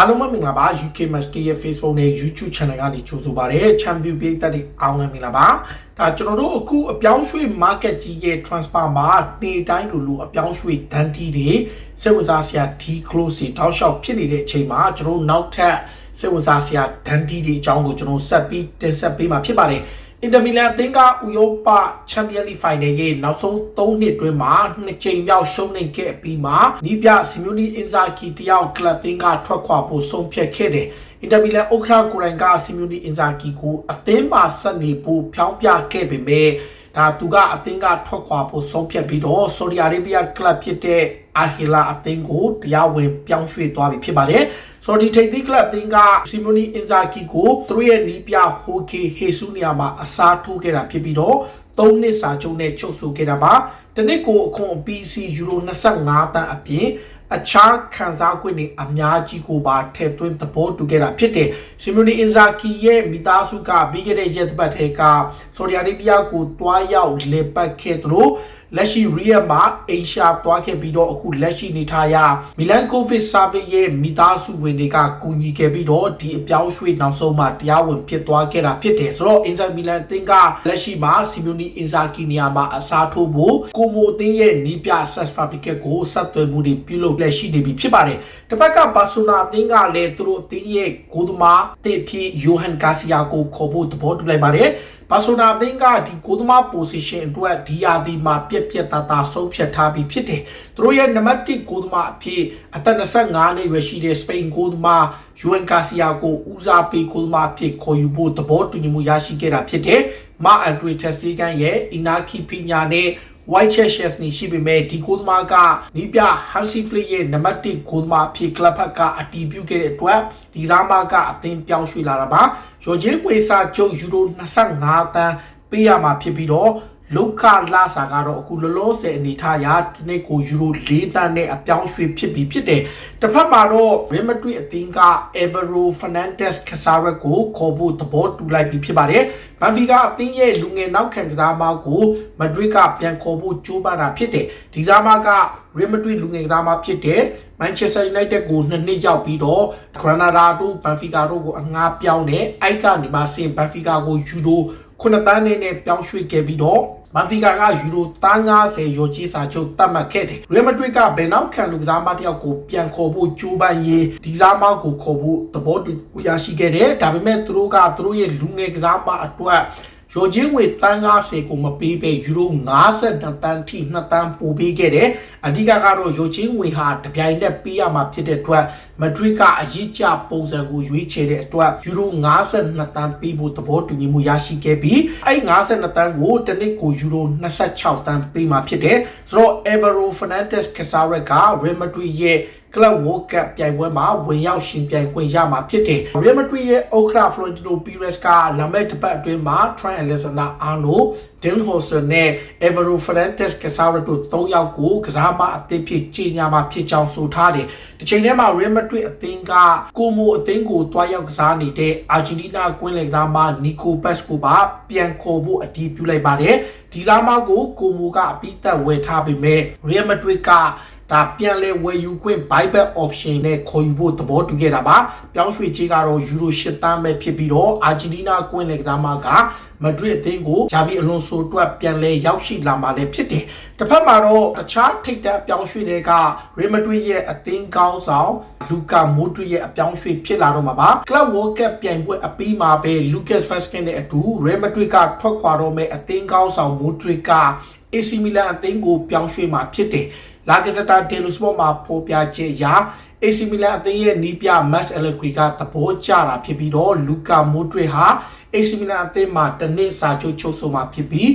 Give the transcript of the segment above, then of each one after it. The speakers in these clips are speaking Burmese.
အားလုံးပဲမင်္ဂလာပါ UK Match Day ရဲ့ Facebook နဲ့ YouTube Channel ကနေကြိုဆိုပါရစေ Champion ပြည်သက်တွေအားလုံးမင်္ဂလာပါဒါကျွန်တော်တို့အခုအပြောင်းရွှေ့ market ကြီးရဲ့ transfer မှာနေတိုင်းလိုလိုအပြောင်းရွှေ့ dante တွေစိတ်ဝင်စားစရာ D close တွေတောက်လျှောက်ဖြစ်နေတဲ့အချိန်မှာကျွန်တော်တို့နောက်ထပ်စိတ်ဝင်စားစရာ dante တွေအကြောင်းကိုကျွန်တော်ဆက်ပြီးတင်ဆက်ပေးမှာဖြစ်ပါတယ် အင်တာမီလန်အသင်းကဥရောပချန်ပီယံလိဖိုင်နယ်ရဲ့နောက်ဆုံး3နှစ်အတွင်းမှာနှစ်ကြိမ်မြောက်ရှုံးနိမ့်ခဲ့ပြီးမှနီးပြစီမျိုးနီအင်ဇာကီတယောက်ကလပ်တင်းကထွက်ခွာဖို့ဆုံးဖြတ်ခဲ့တယ်။အင်တာမီလန်ဥက္ကဋ္ဌကိုရိုင်ကစီမျိုးနီအင်ဇာကီကိုအသင်းမှာဆက်နေဖို့ဖြောင်းပြခဲ့ပေမဲ့ဒါသူကအသင်းကထွက်ခွာဖို့ဆုံးဖြတ်ပြီးတော့ဆော်ဒီအာရေဗျကလပ်ဖြစ်တဲ့အာဟီလာအသင်းကိုတရားဝင်ပြောင်းရွှေ့သွားပြီဖြစ်ပါတယ်။ ဆော်ဒီထိပ်သီးကလပ်အသင်းကစီမိုနီအင်ဇာကီကိုသူတို့ရဲ့နီးပြဟိုကေဟေဆူနီယာမှာအစားထိုးခဲ့တာဖြစ်ပြီးတော့၃နှစ်စာချုပ်နဲ့ချုပ်ဆိုခဲ့တာပါ။တနစ်ကိုအခွန် PC ယူရို25တန်းအပြင်အခြားခံစား권တွေအများကြီးကိုပါထည့်သွင်းသဘောတူခဲ့တာဖြစ်တယ်။စီမိုနီအင်ဇာကီရဲ့မိသားစုကပြီးခဲ့တဲ့ရက်သပတ်ထဲကဆော်ဒီအာရေဗျကိုတွားရောက်လေပတ်ခဲ့သလို လက်ရှိရီယယ်မှာအေရှာတွားခဲ့ပြီးတော့အခုလက်ရှိနေထားရမီလန်ကိုဗစ်ဆာဗေးရဲ့မိသားစုဝင်တွေကကူညီခဲ့ပြီးတော့ဒီအပြောင်းရွှေ့နောက်ဆုံးမှတရားဝင်ဖြစ်သွားခဲ့တာဖြစ်တယ်ဆိုတော့အင်ဇာမီလန်အသင်းကလက်ရှိမှာစီမျိုးနီအင်ဇာကီနီယာမှာအစားထိုးဖို့ကိုမိုအသင်းရဲ့နီးပြဆက်ဖာဖီကက်ကိုဆက်သွယ်မှုတွေပြုလုပ်လက်ရှိနေပြီဖြစ်ပါတယ်တစ်ဖက်ကဘာဆိုနာအသင်းကလည်းသူတို့အသင်းရဲ့ဂိုးသမားတစ်ဖြစ်ယိုဟန်ဂါစီယာကိုခေါ်ဖို့သဘောတူလိုက်ပါတယ် ဘာဆိုနာအသင်းကဒီကိုသမား position အတွက်ဒီယာဒီမှာပြက်ပြက်သားသားဆုံးဖြတ်ထားပြီးဖြစ်တယ်။သူတို့ရဲ့နံပါတ်1ကိုသမားအဖြစ်အသက်25နှစ်ရွယ်ရှိတဲ့စပိန်ကိုသမားယူအန်ကာစီယာကိုဦးစားပေးကိုသမားအဖြစ်ခေါ်ယူဖို့သဘောတူညီမှုရရှိခဲ့တာဖြစ်တယ်။မာအန်ဒရီတက်စတီကန်ရဲ့အီနာခီပီညာနဲ့ white chess နေရှိပေမဲ့ဒီကိုသမားကနီးပြ Hansi Flick ရဲ့နံပါတ်1ကိုသမားအဖြစ်ကလပ်ဖက်ကအတီးပြုတ်ခဲ့တဲ့အတွက်ဒီစားမကအသင်းပြောင်းရွှေ့လာတာပါရော်ဂျင်းကွေစာကျုပ်ယူရို25တန်းပေးရမှာဖြစ်ပြီးတော့ လုခလာစာကတော့အခုလောလောဆယ်အနေထားရာဒီနေ့ကိုယူရို၄တန်းနဲ့အပြောင်းရွှေ့ဖြစ်ပြီးဖြစ်တယ်။တစ်ဖက်မှာတော့ Real Madrid အသင်းက Evero Fernandez Casares ကိုခေါ်ဖို့သဘောတူလိုက်ပြီးဖြစ်ပါတယ်။ဘန်ဖီကအသင်းရဲ့လူငယ်နောက်ခံကစားမကို Madrid ကပြန်ခေါ်ဖို့ကြိုးပမ်းတာဖြစ်တယ်။ဒီစားမက Real Madrid လူငယ်ကစားမဖြစ်တဲ့ Manchester United ကိုနှစ်နှစ်ရောက်ပြီးတော့ Granada တို့ Benfica တို့ကိုအငှားပြောင်းတယ်။အဲ့ကနေမှဆင် Benfica ကိုယူရို9တန်းနဲ့ပြောင်းရွှေ့ခဲ့ပြီးတော့ မန်ဖီကာကယူရို350ရောကြီးစာချုပ်တတ်မှတ်ခဲ့တယ်။ရီယယ်မက်ဒရစ်ကဘယ်နောက်ခံလူကစားမတယောက်ကိုပြန်ခေါ်ဖို့ကြိုးပမ်းရေးဒီစားမကိုခေါ်ဖို့သဘောတူရရှိခဲ့တယ်။ဒါပေမဲ့သူတို့ကသူတို့ရဲ့လူငယ်ကစားမအတွက် ရော်ချင်းငွေတန်း90ကိုမပေးပဲယူရို52တန်းထိ2တန်းပို့ပေးခဲ့တယ်။အဓိကကတော့ရော်ချင်းငွေဟာတပြိုင်နက်ပေးရမှာဖြစ်တဲ့အတွက်မက်ဒရစ်ကအရေးကြပုံစံကိုရွေးချယ်တဲ့အတွက်ယူရို52တန်းပေးဖို့သဘောတူညီမှုရရှိခဲ့ပြီးအဲ့52တန်းကိုတနစ်ကိုယူရို26တန်းပေးမှာဖြစ်တယ်။ဆိုတော့ Evero Fernandez Casares က Real Madrid ရဲ့ Club World Cup ပြိုင်ပွဲမှာဝင်ရောက်ရှင်ပြိုင်ခွင့်ရမှာဖြစ်တယ်။ Real Madrid ရဲ့ Okra Florentino Perez ကလာမယ့်တစ်ပတ်အတွင်းမှာ Trent Alexander-Arnold, Dean Hozson နဲ့ Evero Fernandez Casares တို့၃ယောက်ကိုကစားမအသစ်ဖြစ်ကြီးညာမှာဖြစ်ကြောင်းဆိုထားတယ်။ဒီချိန်ထဲမှာ Real Madrid အသင်းကကိုမိုအသင်းကိုတွားရောက်ကစားနေတဲ့ Argentina ကွင်းလယ်ကစားမ Nico Paz ကိုပါပြန်ခေါ်ဖို့အတည်ပြုလိုက်ပါတယ်။ဒီစားမကိုကိုမိုကအပိသက်ဝယ်ထားပေမဲ့ Real Madrid က ဒါပြန်လဲဝယ်ယူခွင့် buyback option နဲ့ခေါ်ယူဖို့သဘောတူခဲ့တာပါပြောင်းရွှေ့ကြီးကတော့ယူရို၈တန်းပဲဖြစ်ပြီးတော့အာဂျင်တီးနားကွင်းလယ်ကစားမကမဒရစ်အသင်းကိုဂျာဗီအလွန်ဆိုအတွက်ပြန်လဲရောက်ရှိလာမှာလည်းဖြစ်တယ်တစ်ဖက်မှာတော့တခြားထိပ်တန်းပြောင်းရွှေ့တွေကရီမက်ဒရစ်ရဲ့အသင်းကောင်းဆောင်လူကာမိုဒရစ်ရဲ့အပြောင်းရွှေ့ဖြစ်လာတော့မှာပါကလပ်ဝေါ်ကပ်ပြိုင်ပွဲအပြီးမှာပဲလူကတ်ဖက်စကင်နဲ့အတူရီမက်ဒရစ်ကထွက်ခွာတော့မဲ့အသင်းကောင်းဆောင်မိုဒရစ်က AC Milan အသင်းကိုပြောင်းရွှေ့မှာဖြစ်တယ် လာကစားတာဒေလူစပေါ်မှာဖော်ပြချက်အရ AC Milan အသင်းရဲ့နီးပြ Max Allegri ကသဘောကျတာဖြစ်ပြီးတော့လူကာမိုဒရစ်ဟာ AC Milan အသင်းမှာတနစ်စာချုပ်ချုပ်ဆိုမှာဖြစ်ပြီး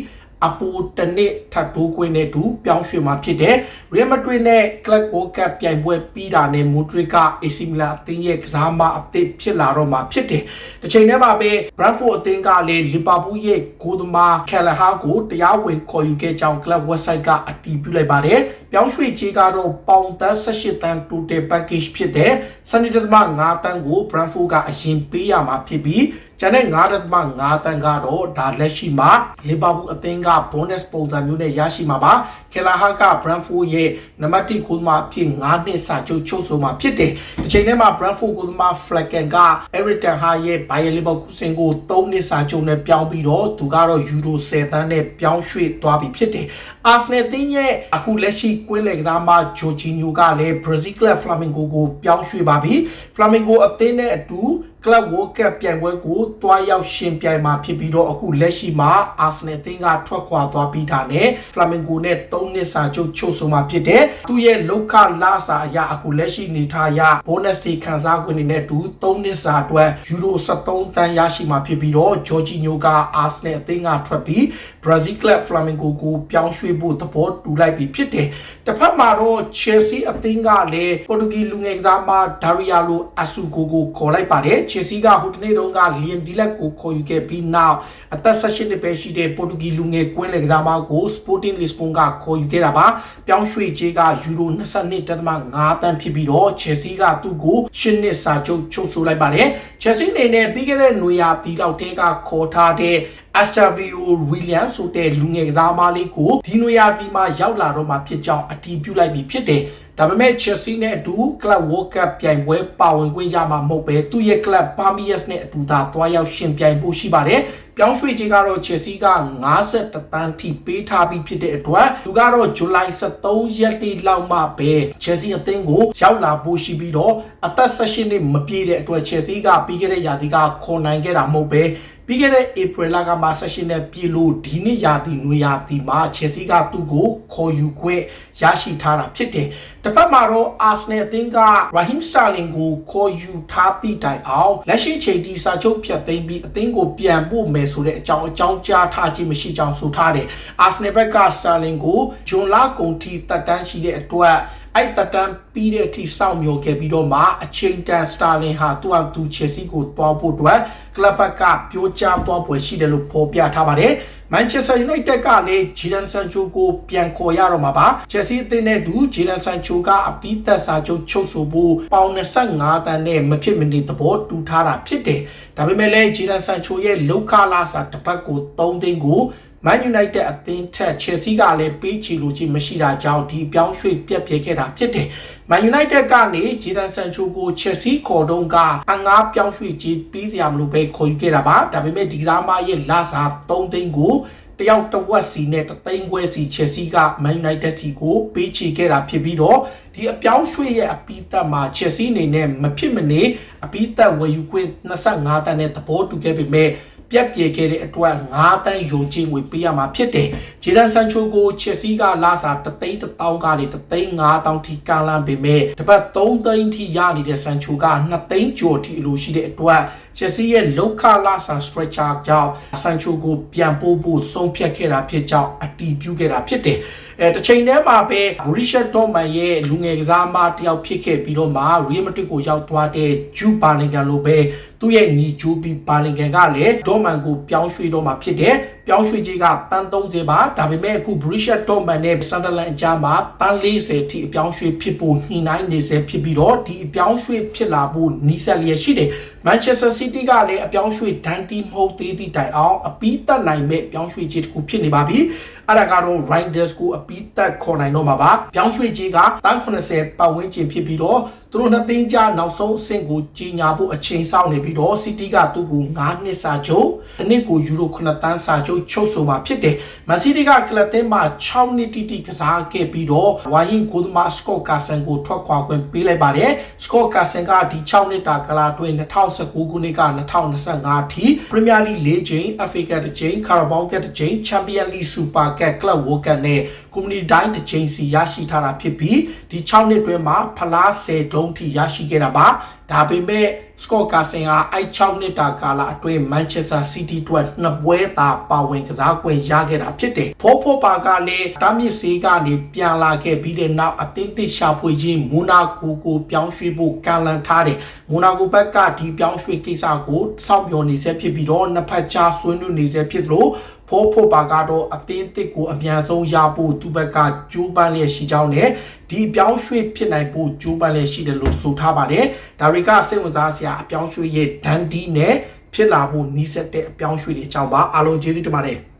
အပူတနစ်ထပ်တိုးကွင်းနဲ့တူပြောင်းရွှေ့မှာဖြစ်တယ်။ Real Madrid နဲ့ Club World Cup ပြိုင်ပွဲပြီးတာနဲ့ Modric က AC Milan အသင်းရဲ့ကစားမအသစ်ဖြစ်လာတော့မှာဖြစ်တယ်။တစ်ချိန်တည်းမှာပဲ Brentford အသင်းကလည်း Liverpool ရဲ့ဂိုးသမား Kelleher ကိုတရားဝင်ခေါ်ယူခဲ့ကြောင်း Club website ကအတည်ပြုလိုက်ပါတယ်။ပြောင်းရွှေ့ကြေးကတော့ပေါင်သက်18တန်း total package ဖြစ်တဲ့စနေတသမ5တန်းကို Brentford ကအရင်ပေးရမှာဖြစ်ပြီးကျန်တဲ့9.5တန်းကတော့ဒါလက်ရှိမှာလီဗာပူးအသင်းက bonus ပုံစံမျိုးနဲ့ရရှိမှာပါကယ်လာဟာက Brentford ရဲ့နံပါတ်1ကိုသမားအဖြစ်9နှစ်စာချုပ်ချုပ်ဆိုမှာဖြစ်တယ်ဒီချိန်ထဲမှာ Brentford ကိုသမား Flecken က Eric Ten Hag ရဲ့ Bayer Leverkusen ကို3နှစ်စာချုပ်နဲ့ပြောင်းပြီးတော့သူကတော့ Euro 10တန်းနဲ့ပြောင်းရွှေ့သွားပြီဖြစ်တယ်အာဆနယ်တင်းရဲ့အခုလက်ရှိကွင်းလယ်ကစားမဂျိုဂျီညိုကလည်း Brazil Club Flamengo ကိုပြောင်းရွှေ့ပါပြီ Flamengo အသင်းနဲ့အတူ Club World Cup ပြိုင်ပွဲကိုတွားရောက်ရှင်ပြိုင်မှာဖြစ်ပြီးတော့အခုလက်ရှိမှာ Arsenal အသင်းကထွက်ခွာသွားပြီးတာနဲ့ Flamengo နဲ့3နှစ်စာချုပ်ချုပ်ဆိုမှာဖြစ်တယ်။သူရဲ့လောက်ခလာစာအရာအခုလက်ရှိနေထားရ bonus တွေခံစား권နေနဲ့အတူ3နှစ်စာအတွက် Euro 73တန်းရရှိမှာဖြစ်ပြီးတော့ Jorginho က Arsenal အသင်းကထွက်ပြီး Brazil Club Flamengo ကိုပြောင်းရွှေ့ဖို့သဘောတူလိုက်ပြီးဖြစ်တယ်။တစ်ဖက်မှာတော့ Chelsea အသင်းကလည်း Portuguese လူငယ်ကစားမ Dario Asugo ကိုခေါ်လိုက်ပါတယ်။ Chelsea ကဟိုတနေ့တုန်းက Liam Delap ကိုခေါ်ယူခဲ့ပြီးနောက်အသက်18နှစ်ပဲရှိတဲ့ Portuguese လူငယ်ကွင်းလယ်ကစားမကို Sporting Lisbon ကခေါ်ယူခဲ့တာပါ။ပြောင်းရွှေ့ကြေးက Euro 22.5တန်းဖြစ်ပြီးတော့ Chelsea ကသူ့ကို10နှစ်စာချုပ်ချုပ်ဆိုလိုက်ပါတယ်။ Chelsea အနေနဲ့ပြီးခဲ့တဲ့နွေရာသီလောက်တည်းကခေါ်ထားတဲ့ Astavio William ဆိုတဲ့လူငယ်ကစားမလေးကိုဒီနွေရာသီမှာရောက်လာတော့မှဖြစ်ကြောင်းအတည်ပြုလိုက်ပြီးဖြစ်တယ်။ဒါပေမဲ့ Chelsea နဲ့အတူ Club World Cup ပြိုင်ပွဲပါဝင်ခွင့်ရမှာမဟုတ်ပဲသူ့ရဲ့ Club Palmeiras နဲ့အတူသာတွားရောက်ရှင်ပြိုင်ဖို့ရှိပါတယ်။ပြောင်းရွှေ့ခြင်းကတော့ Chelsea က50တန်းထိပေးထားပြီးဖြစ်တဲ့အတွက်သူကတော့ July 23ရက်နေ့လောက်မှပဲ Chelsea အသင်းကိုရောက်လာဖို့ရှိပြီးတော့အသက်16နှစ်မပြည့်တဲ့အတွက် Chelsea ကပြီးခဲ့တဲ့ရာသီကခေါ်နိုင်ခဲ့တာမဟုတ်ပဲ ပြီးခဲ့တဲ့ April လကမှဆက်ရှင်နဲ့ပြည်လို့ဒီနှစ်ရာသီနွေရာသီမှာ Chelsea ကသူ့ကိုခေါ်ယူခွင့်ရရှိထားတာဖြစ်တယ်။တစ်ဖက်မှာတော့ Arsenal အသင်းက Raheem Sterling ကိုခေါ်ယူထားသည့်တိုင်အောင်လက်ရှိချိန်ထိစာချုပ်ဖြတ်သိမ်းပြီးအသင်းကိုပြန်ပို့မယ်ဆိုတဲ့အကြောင်းအကြောင်းကြားထားခြင်းမရှိကြောင်းဆိုထားတယ်။ Arsenal ဘက်က Sterling ကိုဂျွန်လာကုန်ထိတက်တန်းရှိတဲ့အတွက် အဲ့တတန်ပြီးတဲ့အထိစောင့်မျှော်ခဲ့ပြီးတော့မှအချိန်တန်စတာလင်ဟာသူ့အတူချယ်ဆီကိုတွားဖို့အတွက်ကလပ်ဘက်ကပြောကြားသွားပွဲရှိတယ်လို့ဖော်ပြထားပါတယ်မန်ချက်စတာယူနိုက်တက်ကလည်းဂျီဒန်ဆန်ချိုကိုပြန်ခေါ်ရတော့မှာပါချက်စီအသင်းနဲ့ဒူဂျီဒန်ဆန်ချိုကအပီးသက်စာချုပ်ချုပ်ဆိုဖို့ပေါင်25တန်းနဲ့မဖြစ်မနေသဘောတူထားတာဖြစ်တယ်ဒါပေမဲ့လည်းဂျီဒန်ဆန်ချိုရဲ့လောက်ခလာစာတစ်ပတ်ကို3သိန်းကို မန်ယူနိုက်တက်အသင်းထက်ချယ်ဆီကလည်းပေးချီလိုချင်မရှိတာကြောင့်ဒီပြောင်းရွှေ့ပြက်ပြဲခဲ့တာဖြစ်တယ်။မန်ယူနိုက်တက်ကနေဂျီဒန်ဆန်ချိုကိုချယ်ဆီခေါ်တုံးကအငားပြောင်းရွှေ့ကြီးပြီးစရာမလိုပဲခေါ်ယူခဲ့တာပါ။ဒါပေမဲ့ဒီကစားမရဲ့လစာ3သိန်းကိုတယောက်တစ်ဝက်စီနဲ့တသိန်းခွဲစီချယ်ဆီကမန်ယူနိုက်တက်စီကိုပေးချေခဲ့တာဖြစ်ပြီးတော့ဒီအပြောင်းရွှေ့ရဲ့အပီးသက်မှာချယ်ဆီအနေနဲ့မဖြစ်မနေအပီးသက်ဝယ်ယူခွင့်25တန်းနဲ့သဘောတူခဲ့ပေမဲ့ ပြက်ပြေခဲ့တဲ့အတွက်9တန်းယုံကြည်ငွေပေးရမှာဖြစ်တယ်။ဂျေဒန်ဆန်ချိုကိုချက်စီကလာစာတသိန်းတောင်းကနေတသိန်း9000ထိကလန်းပေမဲ့တပတ်3သိန်းထိရနေတဲ့ဆန်ချိုက2သိန်းကျော်ထိအလိုရှိတဲ့အတွက်ချက်စီရဲ့လောက်ခလာစာ stretcher ကြောင့်ဆန်ချိုကိုပြန်ပို့ဖို့ဆုံးဖြတ်ခဲ့တာဖြစ်ကြောင်းအတည်ပြုခဲ့တာဖြစ်တယ်။အဲတစ်ချိန်တည်းမှာပဲဘူရီရှက်ဒေါမန်ရဲ့လူငယ်ကစားမတယောက်ဖြစ်ခဲ့ပြီးတော့မှရီမက်ဒရစ်ကိုရောက်သွားတဲ့ဂျူပါလင်ကန်လိုပဲသူ့ရဲ့ညီဂျူပီပါလင်ကန်ကလည်းဒေါမန်ကိုပြောင်းရွှေ့တော့မှဖြစ်တယ်ပြောင်းရွှေ့ကြီးကတန်း30ပါဒါပေမဲ့အခုဘူရီရှက်ဒေါမန်နဲ့ဆန်ဒလန်အကြားမှာတန်း40ထိအပြောင်းရွှေ့ဖြစ်ဖို့ညှိနှိုင်းနေစေဖြစ်ပြီးတော့ဒီအပြောင်းရွှေ့ဖြစ်လာဖို့နီးစပ်လျက်ရှိတယ်မန်ချက်စတာစီးတီးကလည်းအပြောင်းရွှေ့ဒန်တီမဟုတ်သေးသည့်တိုင်အောင်အပီးတက်နိုင်မဲ့ပြောင်းရွှေ့ခြင်းတစ်ခုဖြစ်နေပါပြီအဲ့ဒါကတော့ Riders ကိုအပီးတက်ခေါ်နိုင်တော့မှာပါပြောင်းရွှေ့ခြင်းကတန်း80ပတ်ဝန်းကျင်ဖြစ်ပြီးတော့ သူတို့နှစ်သိန်းကြားနောက်ဆုံးအဆင့်ကိုကြီးညာဖို့အချိန်စောင့်နေပြီးတော့ City ကသူ့ကို9နှစ်စာချုပ်တစ်နှစ်ကိုယူရို9တန်းစာချုပ်ချုပ်ဆိုမှာဖြစ်တယ်။မန်စီးတီးကကလပ်သင်းမှာ6နှစ်တိတိကစားခဲ့ပြီးတော့ဝါရင်ဂိုဒမာစကော့ကာဆန်ကိုထွက်ခွာခွင့်ပေးလိုက်ပါတယ်။စကော့ကာဆန်ကဒီ6နှစ်တာကလာတွင်2019ခုနှစ်က2025အထိ Premier League ၄ချိန် FA Cup တစ်ချိန် Carabao Cup တစ်ချိန် Champions League Super Cup Club World Cup နဲ့ Community တိုင်းတစ်ချိန်စီရရှိထားတာဖြစ်ပြီးဒီ6နှစ်တွင်းမှာဖလား10ဒုံးထိရရှိခဲ့တာပါဒါပေမဲ့စကော့ကာဆင်ကအိုက်6နှစ်တာကာလအတွင်းမန်ချက်စတာစီးတီးအတွက်နှစ်ပွဲသာပါဝင်ကစားခွင့်ရခဲ့တာဖြစ်တယ်ဖောဖောပါကလည်းတားမြစ်စေးကနေပြန်လာခဲ့ပြီးတဲ့နောက်အသင်းသစ်ရှာဖွေခြင်းမူနာကိုကိုပြောင်းရွှေ့ဖို့ကန့်လန့်ထားတယ်မူနာကိုဘက်ကဒီပြောင်းရွှေ့ကိစ္စကိုစောင့်မျှော်နေဆဲဖြစ်ပြီးတော့နှစ်ဖက်ကြားဆွေးနွေးနေဆဲဖြစ်သလိုဖိုးဖို့ပါကတော့အသင်းတစ်ကိုအမြန်ဆုံးရဖို့သူ့ဘက်ကကြိုးပမ်းလျက်ရှိကြောင်းနဲ့ ဒီပြောင်းရွှေ့ဖြစ်နိုင်ဖို့ကြိုးပမ်းလျက်ရှိတယ်လို့ဆိုထားပါတယ်ဒါတွေကစိတ်ဝင်စားစရာအပြောင်းရွှေ့ရဲ့ဒန်ဒီနဲ့ဖြစ်လာဖို့နီးစပ်တဲ့အပြောင်းရွှေ့တွေအကြောင်းပါအားလုံးကျေးဇူးတင်ပါတယ်